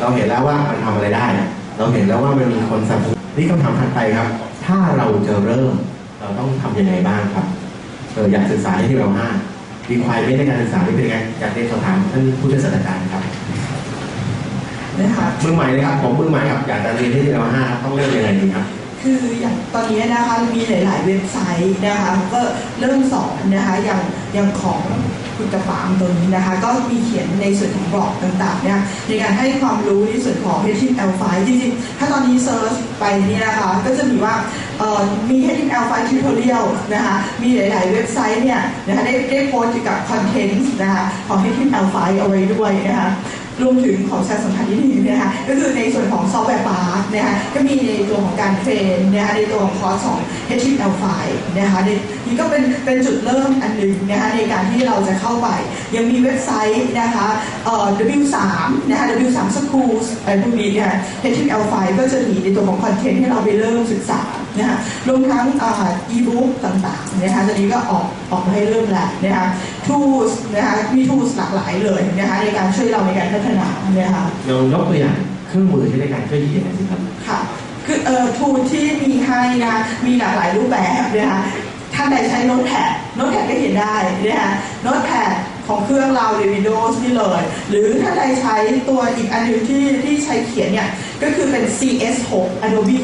เราเห็นแล้วว่ามันทำอะไรได้ เราเห็นแล้วว่ามันมีคนสนับสนุนนี่คำถามถัดไปครับ ถ้าเราจะเริ่มเราต้องทำยังไงบ้างครับเอออยากศึกษาที่เราห้าดีควายไม่ในการศึกษาที่เป็นยังไงอยากเรียนสอบถามท่านผู้ช่วยศาสตราจารย์ครับนะคะมือใหม่เลยครับผมมือใหม่ครับอยากจะเรียนที่เราห้าครับต้องเริ่มยังไงดีครับ คืออย่างตอนนี้นะคะมีหลาย ๆ เว็บไซต์นะคะก็เริ่มสอนนะคะอย่างอย่างของคุณกระฟางตัวนี้นะคะ ก็มีเขียนในส่วนของบล็อกต่างๆเนี่ยในการให้ความรู้ในส่วนของ HTML5 จริงๆ ถ้าตอนนี้เซิร์ชไปเนี่ยนะคะก็จะมีว่าเอ่อมี HTML5 tutorial นะคะมีหลาย ๆ เว็บไซต์เนี่ยนะคะได้ได้โพสต์เกี่ยวกับคอนเทนต์นะคะของ HTML5 เอาไว้ด้วยนะคะ รวมถึงของชาติสัมพันธ์นิดนึงนะคะก็คือในส่วนของซอฟต์แวร์พาร์นะคะก็มีในตัวของการเทรนนะคะในตัวของคอร์สของ HTML5 นะคะนี่ก็เป็นเป็นจุดเริ่มอันหนึ่งนะคะในการที่เราจะเข้าไป ยังมีเว็บไซต์นะคะเอ่อ W3 นะคะ W3 Schools อะไรพวกนี้นะคะ HTML5 ก็จะมีในตัวของคอนเทนต์ให้เราไปเริ่มศึกษานะคะรวมทั้งอ่า e-book ต่างๆนะคะตอนนี้ก็ออกออกมาให้เริ่มแล้วนะคะ tools นะคะมี tools หลากหลายเลยนะคะในการช่วยเราในการพัฒนานะคะลองยกตัวอย่างเครื่องมือที่ในการช่วยเขียนหน่อยสิครับค่ะคือเอ่อ tool ที่มีให้นะมีหลากหลายรูปแบบนะคะท่านใดใช้โน้ตแพดโน้ตแพดก็เขียนได้นะคะโน้ตแพดของเครื่องเราใน Windows นี่เลย หรือถ้าใดใช้ตัวอีกอันหนึงที่ที่ใช้เขียนเนี่ย ก็คือเป็น CS6 Adobe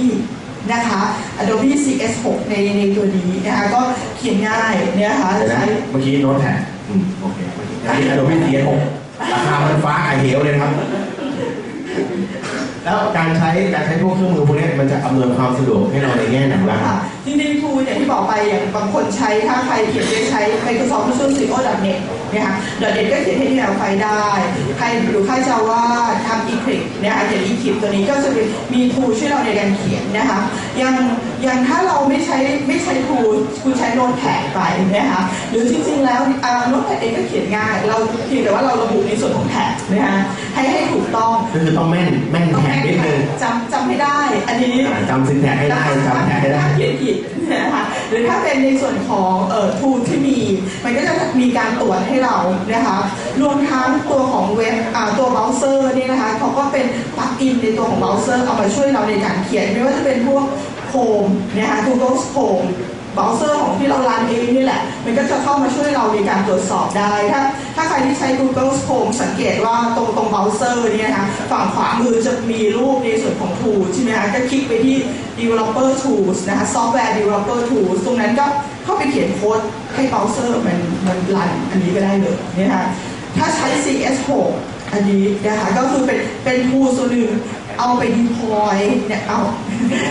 นะคะ Adobe CS6 ในในตัวนี้นะคะ ก็เขียนง่ายนะคะเดี๋ยวใช้นะเมื่อกี้โน้ตแพด อืมโอเคเมื่อกี้อันนี้ Adobe CS6 ราคามันฟ้าไอเหวเลยนะครับ แล้วการใช้การใช้พวกเครื่องมือพวกนี้มันจะอำนวยความสะดวกให้เราในแง่ไหนบ้างค่ะจริงๆทูอย่างที่บอกไปอย่างบางคนใช้ถ้าใครเขียนใช้ Microsoft Visual Studio .net นะคะ .net ก็เขียนให้ที่แนวไฟได้ ใครหรือใครจะว่าทำ Eclipse นะคะเขียน Eclipse ตัวนี้ก็จะเป็นมีทูช่วยเราในการเขียนนะคะอย่างอย่างถ้าเราไม่ใช้ไม่ใช้ทูคุณใช้โน้ตแพดไปนะคะหรือจริงๆแล้วอ่าโน้ตแพดเองก็เขียนง่าย เราเพียงแต่ว่าเราระบุในส่วนของแท็กนะคะให้ให้ถูกต้องก็คือต้องแม่นแม่นต้องแท็กนิดนึง จำจำให้ได้ อันนี้อ่าจำซินแท็กให้ได้จำแท็กให้ได้ถ้าเขียนผิดนะคะหรือถ้าเป็นในส่วนของเอ่อทูที่มี มันก็จะมีการตรวจให้เรานะคะรวมทั้งตัวของเว็บอ่าตัวเบราว์เซอร์นี่นะคะเขาก็เป็นปลั๊กอินในตัวของเบราว์เซอร์เอามาช่วยเราในการเขียนไม่ว่าจะเป็นพวกโคมนะคะ Google Chrome เบราว์เซอร์ของที่เรารันเองนี่แหละ มันก็จะเข้ามาช่วยเราในการตรวจสอบได้ ถ้าถ้าใครที่ใช้ Google Chrome สังเกตว่าตรงตรงเบราว์เซอร์เนี่ยนะคะฝั่งขวามือจะมีรูปในส่วนของ Tools ใช่ไหมคะก็คลิกไปที่ Developer Tools นะคะ Software Developer Tools ตรงนั้นก็เข้าไปเขียนโค้ดให้เบราว์เซอร์มันมันรันอันนี้ก็ได้เลยนะคะถ้าใช้ CS6 อันนี้นะคะก็คือเป็นเป็นทูส่วนหนึ่งเอาไปดีพอยเนี่ยเอา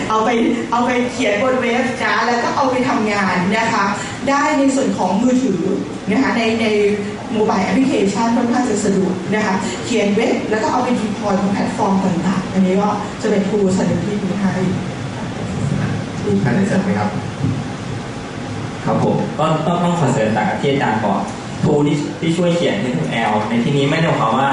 เอาไปเอาไปเขียนบนเว็บนะแล้วก็เอาไปทำงานนะคะ ได้ในส่วนของมือถือนะคะในในโมบายแอปพลิเคชันค่อนข้างจะสะดวกนะคะ เขียนเว็บแล้วก็เอาไปดีพอยบนแพลตฟอร์มต่างๆ อันนี้ก็จะเป็นทูสันนิษฐานที่ให้มีใครได้เสริมไหมครับ ครับผมก็ต้องต้องขอเสริมจากที่อาจารย์บอกทูที่ที่ช่วยเขียน HTML ในที่นี้ไม่ได้หมายความว่า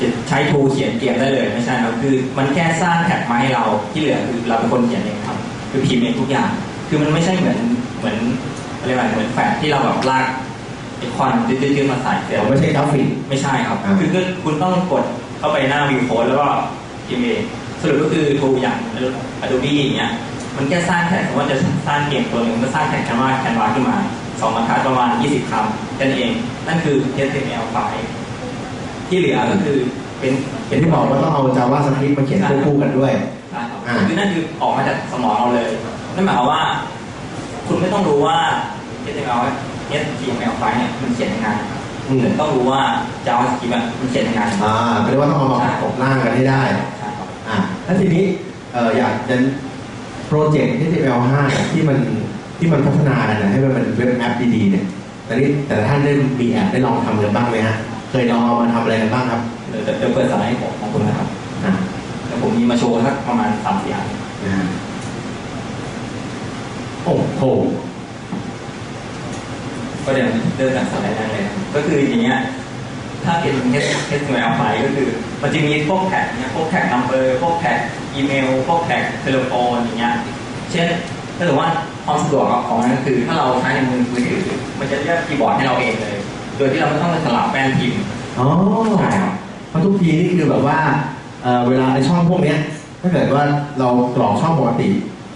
จะใช้ทูเขียนเกมได้เลยไม่ใช่ครับคือมันแค่สร้างแท็กมาให้เราที่เหลือคือเราเป็นคนเขียนเองครับคือพิมพ์เองทุกอย่าง คือมันไม่ใช่เหมือนเหมือนอะไรแบบเหมือนแฟกที่เราแบบลากไอคอนตื้อๆมาใส่เสร็จผมไม่ใช่กราฟิกไม่ใช่ครับอ่าคือคือคุณต้องกดเข้าไปหน้าวิวโค้ดแล้วก็พิมพ์เองสรุปก็คือทูอย่าง Adobe อย่างเงี้ยมันแค่สร้างแท็กสมมติว่าจะสร้างเกมตัวหนึ่งก็สร้างแท็กแคนวาแคนวาขึ้นมาสองบรรทัดประมาณ 20คำแค่นั้นเอง นั่นคือ HTML ไฟล์ ที่เหลือก็คือเป็นอย่างที่บอกว่าต้องเอา JavaScript มาเขียนควบคู่กันด้วย ใช่ครับอ่า คือนั่นคือออกมาจากสมองเราเลย นั่นหมายความว่า คุณไม่ต้องรู้ว่า HTML HTML ไฟล์เนี่ยมันเขียนยังไงอืมแต่ต้องรู้ว่า JavaScript อะมันเขียนยังไงอ่าเรียกว่าต้องเอามาประกบร่างกันให้ได้ ใช่ครับ อ่าแล้วทีนี้เอ่ออยากจะโปรเจกต์ HTML5 เนี่ยที่มันที่มันพัฒนากันนะให้มันเป็นเว็บแอปดีๆเนี่ยตอนนี้แต่ละท่านได้มีแอปได้ลองทำกันบ้างไหมฮะ เคยลองเอามาทำอะไรกันบ้างครับเดี๋ยวเดี๋ยวเปิดสไลด์ให้ผมของคุณนะครับอ่าแล้วผมมีมาโชว์สักประมาณสามสี่อันนะฮะโอ้โหก็เดี๋ยวเริ่มจากสไลด์แรกเลย ก็คืออย่างเงี้ยถ้าเป็น HTML ไฟล์ก็คือ มันจะมีพวกแท็กเนี่ยพวกแท็กนัมเบอร์พวกแท็กอีเมล พวกแท็กเทเลโฟนอย่างเงี้ยเช่นถ้าเกิดว่าความสะดวกของมันก็คือ ถ้าเราใช้ในมือถือมันจะเลือกคีย์บอร์ดให้เราเองเลย โดยที่เราไม่ต้องไปสลับแป้นพิมพ์อ๋อใช่ครับราะทุกทีนี่คือแบบว่าเอ่อเวลาในช่องพวกเนี้ยถ้าเกิดว่าเรากรอกช่องปกติ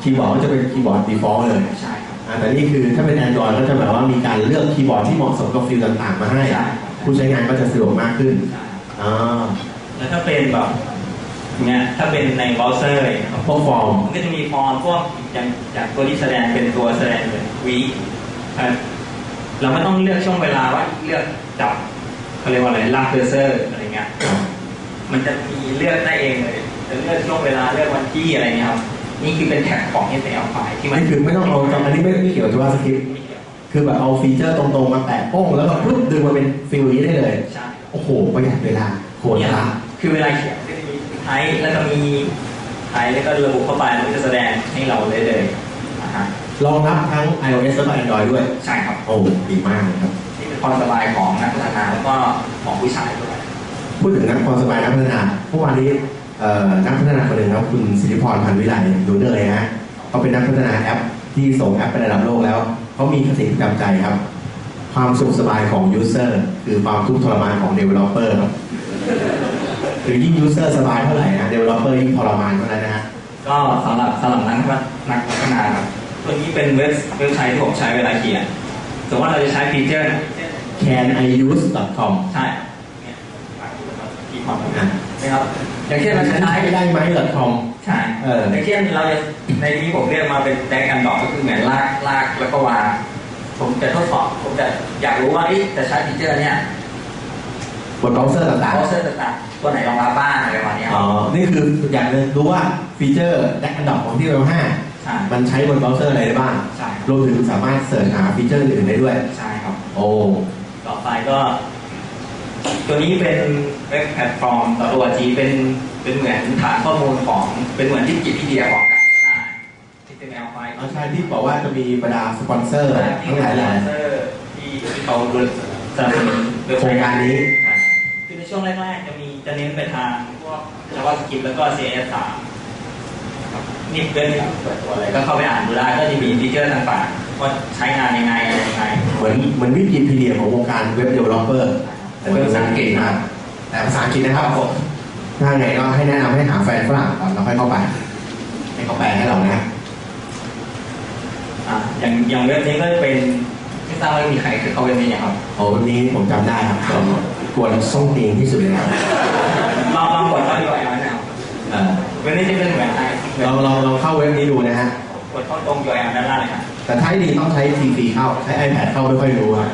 คีย์บอร์ดก็จะเป็นคีย์บอร์ด default เลยใช่ครับอ่าแต่นี่คือถ้าเป็น Android ก็จะแบบว่ามีการเลือกคีย์บอร์ดที่เหมาะสมกับฟิลต่างๆ มาให้ ใช่ผู้ใช้งานก็จะสะดวกมากขึ้นใช่อ่าแล้วถ้าเป็นแบบเนี่ยถ้าเป็นในเบราว์เซอร์อย่างเงี้ยครับพวกฟอร์ม มันก็จะมีฟอร์มพวกอย่างอย่างตัวที่แสดงเป็นตัวแสดงเหมือนวี เราไม่ต้องเลือกช่วงเวลาว่าเลือกจับเขาเรียกว่าอะไรลากเคอร์เซอร์อะไรเงี้ยมันจะมีเลือกได้เองเลยจะเลือกช่วงเวลาเลือกวันที่อะไรเงี้ยครับนี่คือเป็นแท็กของ HTML ไฟล์ที่มันนี่คือไม่ต้องเอาจำอันนี้ไม่ไม่เกี่ยวกับ JavaScript ไม่เกี่ยวคือแบบเอาฟีเจอร์ตรงๆมาแปะโป้งแล้วก็ปุ๊บดึงมาเป็นฟิลนี้ได้เลยใช่โอ้โหประหยัดเวลาโคตรเนี่ยละคือเวลาเขียนก็จะมีไทป์แล้วก็มีไทป์แล้วก็ระบุเข้าไปแล้วมันจะแสดงให้เราได้เลยนะฮะ รองรับทั้ง iOS แล้วก็ Android ด้วย ใช่ครับ โอ้ดีมากเลยครับ นี่เป็นความสบายของนักพัฒนาแล้วก็ของผู้ชายด้วย พูดถึงนักความสบายนักพัฒนาเมื่อวานนี้เอ่อนักพัฒนาคนหนึ่งครับคุณสิริพรพันธ์วิไลดูเนยฮะเขาเป็นนักพัฒนาแอปที่ส่งแอปไประดับโลกแล้วเขามีคติประจำใจครับ ความสุขสบายของยูเซอร์คือความทุกข์ทรมานของ Developer ครับคือยิ่งยูเซอร์สบายเท่าไหร่นะ Developer ยิ่งทรมานเท่านั้นนะฮะก็สำหรับสำหรับนักพัฒนักพัฒนาครับ ตัวนี้เป็นเว็บเว็บไซต์ที่ผมใช้เวลาเขียนสมมติว่าเราจะใช้ฟีเจอร์ caniuse.com ใช่เนี่ยที่ความอะนะครับอย่างเช่นเราจะใช้ได้ไหม .com ใช่เอออย่างเช่นเราจะในนี้ผมเรียกมาเป็นแดกแอนดอกก็คือเหมือนลากลากแล้วก็วางผมจะทดสอบผมจะอยากรู้ว่าเอ๊ะจะใช้ฟีเจอร์เนี่ยบนเบราว์เซอร์ต่างเบราว์เซอร์ต่างๆ ตัวไหนรองรับบ้างอะไรประมาณเนี้ยๆอ๋อ นี่คืออยากจะรู้ว่าฟีเจอร์แดกอันดับของที่เวลใช่5 มันใช้บนเบราว์เซอร์อะไรได้บ้างใช่ครับ รวมถึงสามารถเสิร์ชหาฟีเจอร์อื่นได้ด้วย ใช่ครับ โอ้ ต่อไปก็ ตัวนี้เป็นเว็บแพลตฟอร์มตัวจีเป็นเป็นเหมือนฐานข้อมูลของเป็นเหมือนที่กิพีเดียของการพัฒนา HTML ไฟล์ เอาใช่ที่บอกว่าจะมีบรรดาสปอนเซอร์ทั้งหลายแหล่เซอร์ที่ที่เขาสนับสนุนเว็บโครงการนี้ คือในช่วงแรกๆจะมีจะเน้นไปทางพวก JavaScript แล้วก็ CSS3 นะครับนี่เว็บที่เปิดตัวเลยก็เข้าไปอ่านดูได้ก็จะมีฟีเจอร์ต่างๆว่าใช้งานยังไงอะไรยังไงเหมือนเหมือนวิกิพีเดียของวงการเว็บเดเวลลอปเปอร์แต่เป็นภาษาอังกฤษนะแต่ภาษาอังกฤษนะครับผมถ้าไงก็ให้แนะนำให้หาแฟนฝรั่งก่อนแล้วค่อยเข้าไปให้เขาแปลให้เรานะอะอย่างอย่างเว็บนี้ก็เป็นไม่ทราบว่ามีใครเคยเข้าเว็บนี้ยังครับโอ้วันนี้ผมจำได้ครับก็กวนส้งตีนที่สุดเลยครับลองลองกดเข้า URL นะครับเอ่อเว็บนี้จะเป็นเหมือนไอ เหมือนเราเราเราเข้าเว็บนี้ดูนะฮะกดเข้าตรง URL ด้านล่างเลยครับแต่ท้ายดีต้องใช้ทีฟีเข้าใช้ iPad เข้าไม่ค่อยรู้ครับ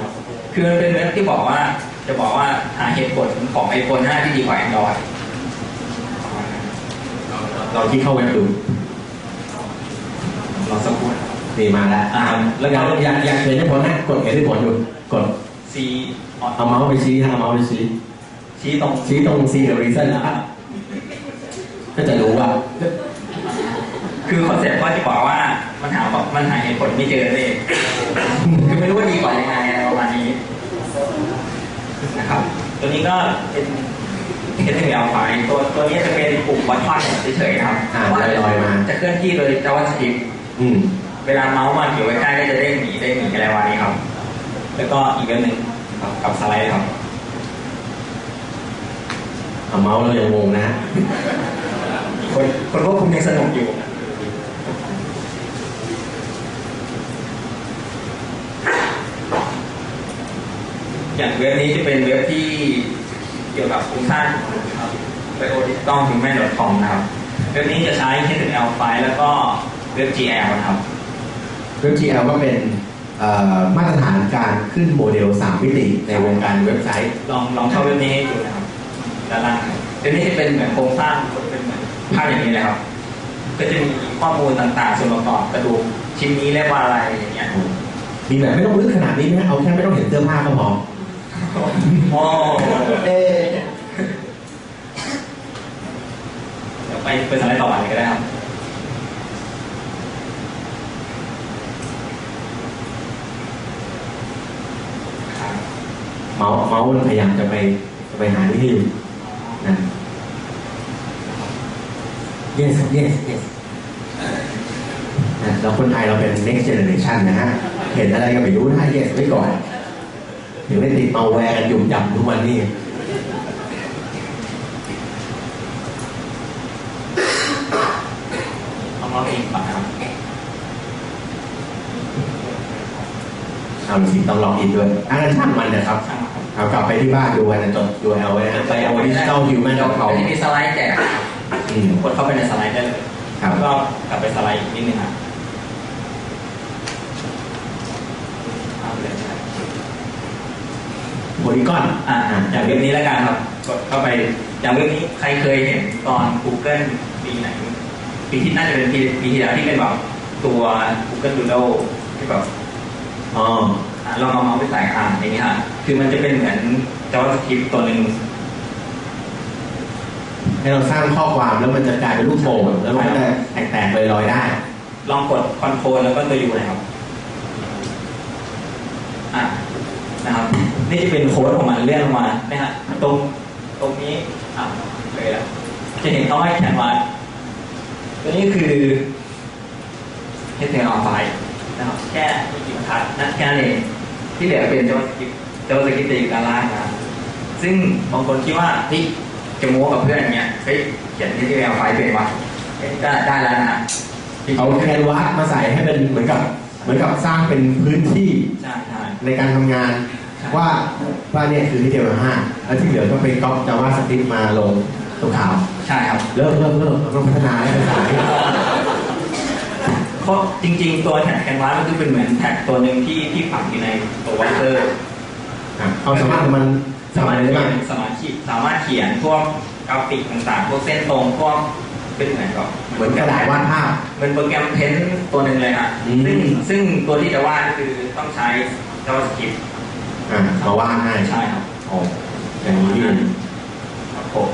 คือมันเป็นเว็บที่บอกว่า จะบอกว่าหาเหตุผลของ iPhone 5ที่ดีกว่า Android เราที่เข้าเว็บดูเราสักครู่นะครับนี่มาแล้วอ่าแล้วอยากอยากอยากเห็นได้ผลนะกดเห็นได้ผลอยู่กด C เอาเมาส์ไปชี้นะเอาเมาส์ไปชี้ชี้ตรงชี้ตรง C กับ reason นะครับก็จะรู้ว่า คือคอนเซ็ปต์ก็จะบอกว่ามันหามันหาเหตุผลไม่เจอเลยคือไม่รู้ว่าดีกว่ายังไงอะไรประมาณนี้นะครับ ตัวนี้ก็เป็น HTML ไฟล์ตัวตัวนี้จะเป็นปุ่มวัดฟันเฉยๆนะครับอ่าลอยๆมา จะเคลื่อนที่โดย JavaScript อืมเวลาเมาส์มาอยู่ใกล้ๆก็จะได้หนีได้หนีอะไรประมาณนี้ครับ แล้วก็อีกเรื่องหนึ่งครับกับสไลด์ครับเอาเมาส์เรายังงงนะฮะคนคนพวกคุณยังสนุกอยู่ อย่างเว็บนี้จะเป็นเว็บที่เกี่ยวกับโครงสร้างครับไปโอดิต้องถึงแม่ .com นะครับเว็บนี้จะใช้ HTML ไฟล์แล้วก็เว็บ GL นะครับเว็บ GL ก็เป็นเอ่อมาตรฐานการขึ้นโมเดล 3 มิติในวงการเว็บไซต์ ลองลองเข้าเว็บนี้ให้ดูนะครับด้านล่างครับเว็บนี้จะเป็นเหมือนโครงสร้างเป็นเหมือนภาพอย่างนี้เลยครับ ก็จะมีข้อมูลต่างๆ ส่วนประกอบกระดูกชิ้นนี้เรียกว่าอะไรอย่างเงี้ยมีแบบไม่ต้องลึกขนาดนี้นะเอาแค่ไม่ต้องเห็นเสื้อผ้าก็พอ โอ้เอ๊ะเดี๋ยวไปไปสไลด์ต่อไปเลยก็ได้ครับเมาส์เมาส์มันพยายามจะไปจะไปหาที่ให้อยู่นะ yes yes yes นะเราคนไทยเราเป็น next generation นะฮะ เห็นอะไรก็ไม่รู้นะ yes ไว้ก่อน ถึงได้ติดมาแวร์กันยุ่มยำทุกวันนี้ของเราเองปะครับทำสิต้องลองอินด้วยอันนั้นช่างมันนะครับเอากลับไปที่บ้านดูกันนะจดดูเอาไว้นะไปเอาดิจิตอลฮิวแมนดอกเขาที่มีสไลด์แจกคนเข้าไปในสไลด์ได้เลยก็กลับไปสไลด์อีกนิดนึงครับ โพลีกอนอ่าอย่างเว็บนี้แล้วกันครับกดเข้าไปอย่างเว็บนี้ใครเคยเห็นตอน Google ปีไหนปีที่น่าจะเป็นปีปีที่แล้วที่เป็นแบบตัว Google Doodle ที่แบบอ๋ออะลองเอาเมาส์ไปใส่อ่านอย่างนี้ฮะคือมันจะเป็นเหมือน JavaScript ตัวหนึ่งให้เราสร้างข้อความแล้วมันจะกลายเป็นรูปโป่งแล้วมันก็จะแตกๆลอยๆได้ ลองกด Control แล้วก็ตัว U เลยครับอะนะครับ นี่จะเป็นโค้ดของมันเลื่อนลงมานะฮะตรงตรงนี้อะเลยละจะเห็นเขาให้แคนวาสตัวนี้คือ HTML ไฟล์นะครับแค่ไม่กี่บรรทัดนั่นแค่นั้นเองที่เหลือเป็น JavaScript JavaScript จะอยู่ด้านล่างนะซึ่งบางคนคิดว่าเฮ้ยจะโม้กับเพื่อนอย่างเงี้ยเฮ้ยเขียน HTML ไฟล์เป็นวะเฮ้ยได้ได้แล้วนะฮะเอาแคนวาสมาใส่ให้เป็นเหมือนกับ เหมือนกับสร้างเป็นพื้นที่ใช่ใช่ในการทำงาน ว่าว่าเนี่ยคือที่เดียวห้าแล้วที่เหลือก็ไปก๊อปจาว่าสคริปต์มาลงตัวขาวใช่ครับ เริ่มเริ่มเริ่มเราต้องพัฒนาให้เป็นสายเพราะจริง ๆ ตัวแท็กแคนวาสมันคือเป็นเหมือนแท็กตัวหนึ่งที่ที่ฝังอยู่ในตัววัตเตอร์อะเอาสามารถของมันสามารถได้เขีบ้ายงนสามารถขีดสามารถเขียนพวกกราฟิกต่างๆ พวกเส้นตรงพวกเป็นเหมือนกับเหมือนกระดาษวาดภาพเป็นโปรแกรมเพ้นท์ตัวหนึ่งเลยฮะอืมซึ่งซึ่งตัวที่จะวาดคือต้องใช้ JavaScript อะมาวาดให้ใช่ครับโอ้อย่างนี้นี่เองครับผม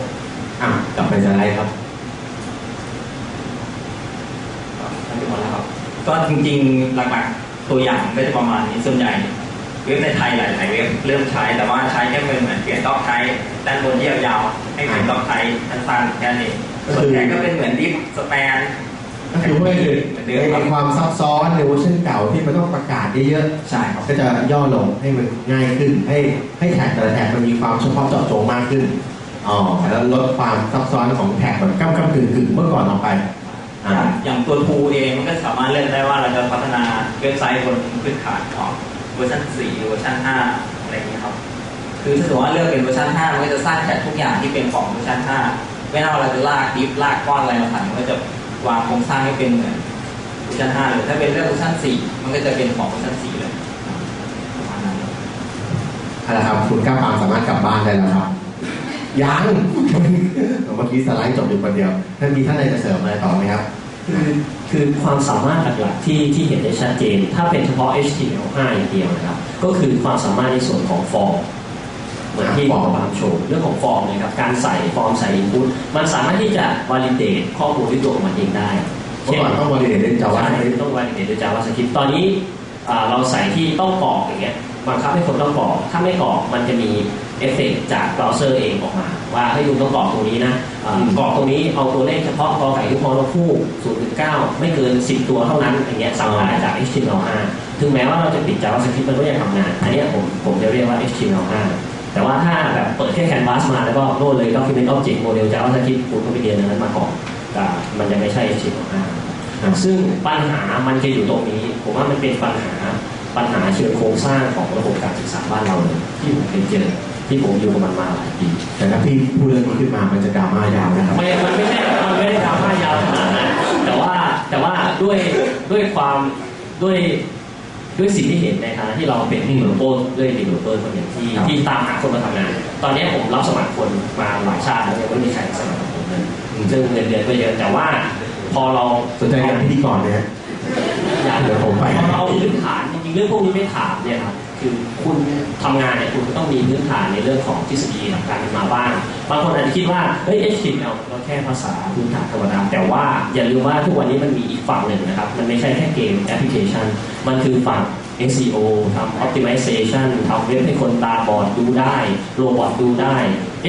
อะกลับไปสไลด์ครับทั้งหมดแล้วครับ ก็จริงๆหลักๆตัวอย่างก็จะประมาณนี้ส่วนใหญ่เว็บในไทยหลายๆเว็บเริ่มใช้แต่ว่าใช้แค่เป็นเหมือนเปลี่ยนต้องใช้ด้านบนที่ยาวๆให้เป็นต้องใช้สั้นๆแค่นี้ก็คือส่วนใหญ่ก็เป็นเหมือนดิฟสแปน ก็คือว่าเหมือนเดิมครับในความซับซ้อนในเวอร์ชันเก่าที่มันต้องประกาศเยอะใช่ครับๆก็จะย่อลงให้มันง่ายขึ้น ให้ให้แท็กแต่ละแท็กมันมีความเฉพาะเจาะจงมากขึ้นอ๋อแล้วลดความซับซ้อนของแท็กแบบก้ำก้ำกึ่งกึ่งๆเมื่อก่อนออกไปอ่าอย่างตัวทูเองมันก็สามารถเลือกได้ว่าเราจะพัฒนาเว็บไซต์บนพื้นฐานของเวอร์ชัน4เวอร์ชัน5อะไรอย่างนี้ยครับคือถ้าสมมติว่าเลือกเป็นเวอร์ชัน5มันก็จะสร้างแท็กทุกอย่างที่เป็นของเวอร์ชัน5ไม่ว่าเราจะลากดิฟลากก้อนอะไรมาใส่มันก็จะ วางโครงสร้างให้เป็นเหมือนเวอร์ชัน5เลยถ้าเป็นเลือกเวอร์ชัน4มันก็จะเป็นของเวอร์ชัน4เลยประมาณนั้นเอาละครับคุณก้าวปามสามารถกลับบ้านได้แล้วครับยังเมื่อกี้สไลด์จบอยู่คนเดียวท่านมีท่านใดจะเสริมอะไรต่อไหมครับคือคือความสามารถหลักๆที่ที่เห็นได้ชัดเจน ถ้าเป็นเฉพาะ HTML5 อย่างเดียวนะครับ ก็คือความสามารถในส่วนของฟอร์ม เหมือนที่ฟอร์มบามโชว์เรื่องของฟอร์มนะครับการใส่ฟอร์มใส่ input มันสามารถที่จะ validate ข้อมูลด้วยตัวของมันเองได้เมื่อก่อนต้องบริเวณเล่นจาว่าใช่ต้อง validate ด้วย JavaScript ตอนนี้อ่าเราใส่ที่ต้องกรอกอย่างเงี้ยบังคับให้คนต้องกรอก ถ้าไม่กรอกมันจะมีเอฟเฟกต์จากเบราว์เซอร์เองออกมา ว่าให้คุณต้องกรอกตรงนี้นะอ่ากรอกตรงนี้เอาตัวเลขเฉพาะกอไก่ทุกพอนกคู่0ถึง9ไม่เกิน 10 ตัวเท่านั้นอย่างเงี้ยสั่งได้จาก HTML5 ถึงแม้ว่าเราจะปิด JavaScript มันก็ยังทำงาน อันเนี้ยผมผมจะเรียกว่า HTML5 แต่ว่าถ้าแบบเปิดแค่ Canvas มาแล้วก็โน้ตเลย Document Object Model JavaScript คุณก็ไปเรียนอันนั้นมาก่อนแต่มันยังไม่ใช่ HTML5 ซึ่งปัญหามันจะอยู่ตรงนี้ ผมว่ามันเป็นปัญหาปัญหาเชิงโครงสร้างของระบบการศึกษาบ้านเราเลยที่ผมเคยเจอที่ผมอยู่กับมันมาหลายปีแต่ถ้าพี่พูดเรื่องนี้ขึ้นมามันจะดราม่ายาวนะครับไม่มันไม่ใช่มันไม่ได้ดราม่ายาวขนาดนั้นแต่ว่าแต่ว่าด้วยด้วยความด้วย ด้วยสิ่งที่เห็นในฐานะที่เราเป็นดีเวลโปด้วยดีเวลเปอร์คนหนึ่งที่ครับ ที่ตามหาคนมาทำงาน ตอนนี้ผมรับสมัครคนมาหลายชาติแล้วยังไม่มีใครสมัครผมเลยซึ่งเงินเดือนก็เยอะแต่ว่าพอเราสนใจงานพิธีกรไหมฮะ อยากเดี๋ยวผมไป พอเราพื้นฐานจริงๆเรื่องพวกนี้ไม่ถามเนี่ยครับ คือคุณทำงานเนี่ยคุณก็ต้องมีพื้นฐานในเรื่องของทฤษฎีหลักการมาบ้าง บางคนอาจจะคิดว่าเฮ้ย HTML ก็แค่ภาษาพื้นฐานธรรมดาแต่ว่าอย่าลืมว่าทุกวันนี้มันมีอีกฝั่งหนึ่งนะครับ มันไม่ใช่แค่เกมแอปพลิเคชัน มันคือฝั่ง SEO ทำ optimization ทำเว็บให้คนตาบอดดูได้ โรบอทดูได้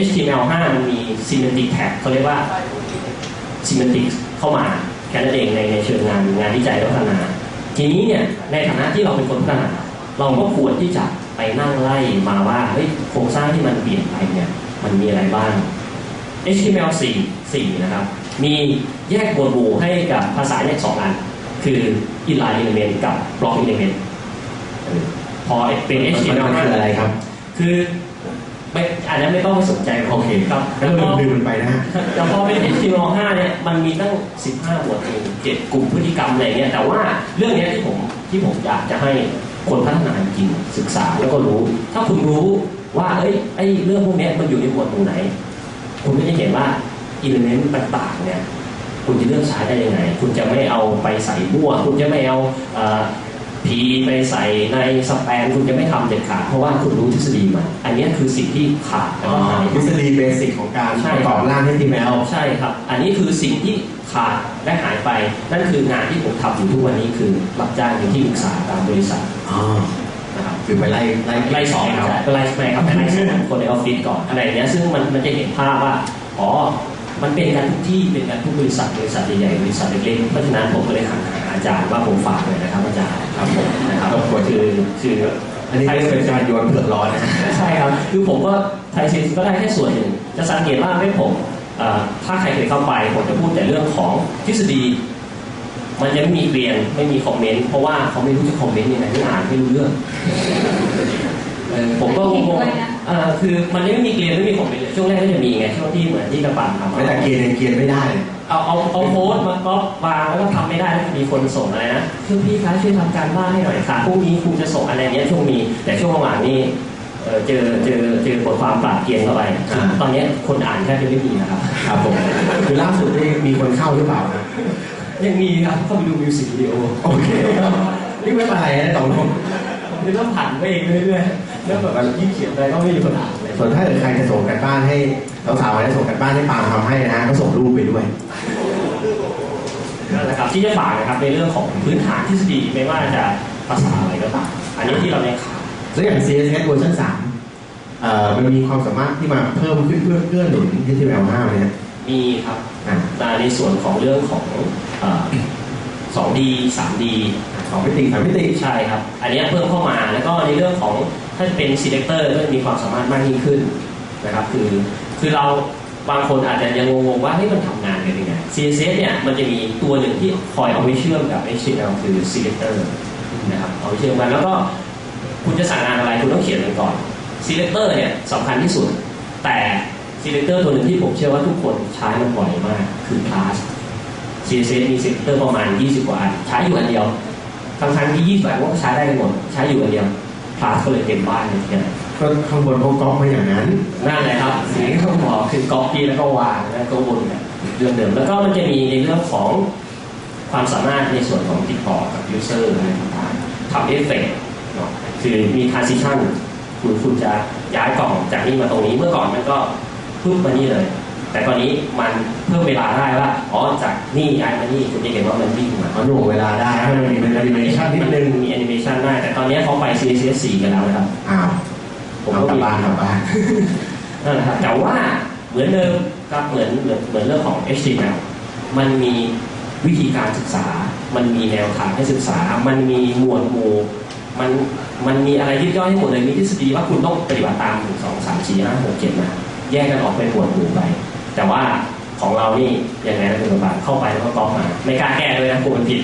HTML5 มันมี semantic tag เขาเรียกว่า semantic เข้ามาแค่นั้นเองในในเชิงงานงานวิจัยและพัฒนา ทีนี้เนี่ยในฐานะที่เราเป็นคนพัฒนา เราก็ควรที่จะไปนั่งไล่มาว่าเฮ้ยโครงสร้างที่มันเปลี่ยนไปเนี่ยมันมีอะไรบ้าง HTML4 4นะครับ มีแยกหมวดหมู่ให้กับภาษาเนี่ยสองอัน คือ inline element กับ block element เออพอเป็นมัน HTML มันคืออะไรครับ คือไม่อาจจะไม่ต้องไปสนใจโอเคครับก็แล้วลืก็มลืมมันไปนะฮะแต่พอเป็น HTML 5เนี่ยมันมีตั้ง 15 หมวดหมู่เจ็ดกลุ่มพฤติกรรมอะไรเงี้ยแต่ว่าเรื่องเนี้ยที่ผมที่ผมอยากจะให้ คนพัฒนาจริงๆศึกษาแล้วก็รู้ ถ้าคุณรู้ว่าเอ้ยไอ้เรื่องพวกเนี้ยมันอยู่ในหมวดหมู่ไหน คุณก็จะเห็นว่าอิเลเมนต์ต่างๆเนี่ยคุณจะเลือกใช้ได้ยังไง คุณจะไม่เอาไปใส่มั่วคุณจะไม่เอาเอ่อพีไปใส่ในสแปน คุณจะไม่ทำเด็ดขาดเพราะว่าคุณรู้ทฤษฎีมันอันเนี้ยคือสิ่งที่ขาดแล้วก็หายทฤษฎีเบสิกของการใช่ประกอบร่าง HTML ใช่ครับ อันนี้คือสิ่งที่ ขาดและหายไป นั่นคืองานที่ผมทำอยู่ทุกวันนี้คือรับจ้างอยู่ที่ปรึกษาตามบริษัทอ๋อนะครับคือไปไล่ไล่ไล่สอนเขาครับไล่ไปครับไปไล่สอนคนในออฟฟิศก่อนอะไรอย่างเงี้ยซึ่งมันมันจะเห็นภาพว่าอ๋อมันเป็นการทุกที่เป็นการทุกบริษัทบริษัทใหญ่ๆบริษัทเล็กๆเพราะฉะนั้นผมก็เลยหาอาจารย์ว่าผมฝากเลยนะครับอาจารย์ครับผมนะครับคือคืออันนี้เป็นการโยนเผือกร้อนนะใช่ครับคือผมก็ไทยซีนก็ได้แค่ส่วนหนึ่งจะสังเกตว่าไม่ผมเอ่อ ถ้าใครเคยเข้าไปผมจะพูดแต่เรื่องของทฤษฎี มันจะไม่มีเรียนไม่มีคอมเมนต์เพราะว่าเขาไม่รู้จะคอมเมนต์ยังไงไม่อ่านไม่รู้เรื่องเออผมก็งงๆเอ่อคือมันไม่มีเรียนไม่มีคอมเมนต์เลยช่วงแรกก็จะมีไงช่วงที่เหมือนที่กระปันทำไม่แต่เกียร์ยังเกียร์ไม่ได้เอาเอาเอาโพสต์มาก็วางแล้วก็ทำไม่ได้แล้วมีคนส่งอะไรนะช่วยพี่คะช่วยทำการบ้านให้หน่อยค่ะพรุ่งนี้ครูจะส่งอะไรเนี้ยช่วงมีแต่ช่วงระหว่างนี้ เอ่อเจอเจอเจอบทความปราบเกรียนเข้าไป อ่า ตอนเนี้ยคนอ่านแทบจะไม่มีนะครับ ครับผมคือล่าสุดนี่มีคนเข้าหรือเปล่านะยังมีครับเข้าไปดูมิวสิกวิดีโอโอเคครับนี่ไม่เป็นไรนะสองคนผมจะต้องผันไปเองเรื่อยๆแล้วแบบว่ายิ่งเขียนไปก็ไม่มีคนอ่านเลยส่วนถ้าเกิดใครจะส่งกันบ้านให้สาวๆจะส่งกันบ้านให้ปาล์มทำให้นะฮะก็ส่งรูปไปด้วย นั่นแหละครับที่จะฝากนะครับในเรื่องของพื้นฐานทฤษฎีไม่ว่าจะภาษาอะไรก็ตามอันนี้ที่เราเนี่ยขาดแล้วอย่าง CSS เวอร์ชัน3เอ่อ มันมีความสามารถที่มาเพิ่มขึ้นเพื่อเกื้อหนุน HTML5 เนี่ยมีครับอะในส่วนของเรื่องของเอ่อ 2D 3D สองมิติสามมิติใช่ครับ อันเนี้ยเพิ่มเข้ามาแล้วก็ในเรื่องของถ้าจะเป็น selector ก็มีความสามารถมากยิ่งขึ้นนะครับ คือคือเราบางคนอาจจะยังงงๆว่าเฮ้ยมันทำงานกันยังไง CSS เนี่ยมันจะมีตัวหนึ่งที่คอยเอาไว้เชื่อมกับ HTML คือ selector นะครับเอาไว้เชื่อมกันแล้วก็คุณจะสั่งงานอะไรคุณต้องเขียนมันก่อน selector เนี่ยสำคัญที่สุด แต่ selector ตัวหนึ่งที่ผมเชื่อว่าทุกคนใช้มันบ่อยมากคือ class CSS มี selector ประมาณ 20 กว่าอัน ใช้อยู่อันเดียวทั้งๆที่ 20อันก็ใช้ได้กันหมด ใช้อยู่อันเดียว class ก็เลยเต็มบ้านเลยทีเดียวก็ข้างบนเขาก๊อปมาอย่างนั้นนั่นแหละครับสิ่งที่ต้องบอกคือ copy แล้วก็วางแล้วก็วนแบบเรื่องเดิมแล้วก็มันจะมีในเรื่องของความสามารถในส่วนของติดต่อกับ user อะไรต่างๆทำเอฟเฟกต์เนาะ คือมี transition คุณคุณจะย้ายกล่องจากนี่มาตรงนี้เมื่อก่อนมันก็ปุ๊บมานี่เลย แต่ตอนนี้มันเพิ่มเวลาได้ว่าอ๋อจากนี่ย้ายมานี่คุณจะเห็นว่ามันวิ่งมาเขาหน่วงเวลาได้ให้มันมีเป็นแอนิเมชันนิดนึงมีแอนิเมชันได้แต่ตอนนี้เขาไป CSS 4กันแล้วนะครับอ้าวผมเอาก็กลับมีบ้านกลับบ้านนั่นแหละครับแต่ว่าเหมือนเดิมครับเหมือนเหมือนเหมือนเรื่องของ HTML มันมีวิธีการศึกษา มันมีแนวทางให้ศึกษา มันมีหมวดหมู่ มันมันมีอะไรยิบย่อยให้หมดเลยมีทฤษฎีว่าคุณต้องปฏิบัติตามหนึ่งสองสามสี่ห้าหกเจ็ดมาแยกกันออกเป็นหมวดหมู่ไป แต่ว่าของเรานี่ยังไงนะคุณบาเข้าไปแล้วก็ก๊อปมาไม่กล้าแก้ด้วยนะกลัวมันผิด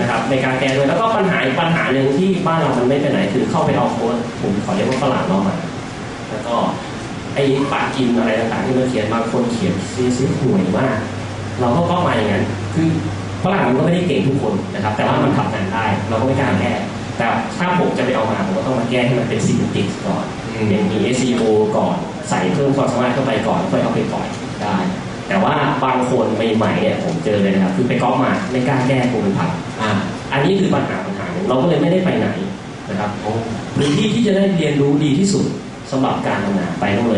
นะครับในการแก้ด้วยแล้วก็ปัญหาอีกปัญหาหนึ่งที่บ้านเรามันไม่ไปไหนคือเข้าไปเอาโค้ดผมขอเรียกว่าฝรั่งเรามา แล้วก็ไอ้ปากกินอะไรต่างๆที่มาเขียนบางคนเขียนซีซีห่วยมากเราก็ก็มาอย่างนั้น คือฝรั่งมันก็ไม่ได้เก่งทุกคนนะครับ แต่ว่ามันทำงานได้ เราก็ไม่กล้าแก้ แต่ถ้าผมจะไปเอามาผมก็ต้องมาแก้ให้มันเป็นซีนติกก่อนอืมเป็นมี SEO ก่อนใส่เพิ่มความสามารถเข้าไปก่อนค่อยเอาไปปล่อยได้ แต่ว่าบางคนใหม่ๆเนี่ยผมเจอเลยนะครับคือไปก๊อปมาไม่กล้าแก้กลัวมันพังอ่าอันนี้คือปัญหาปัญหาหนึ่งเราก็เลยไม่ได้ไปไหนนะครับพื้นที่ที่จะได้เรียนรู้ดีที่สุดสำหรับการทำงานไปต้องเลย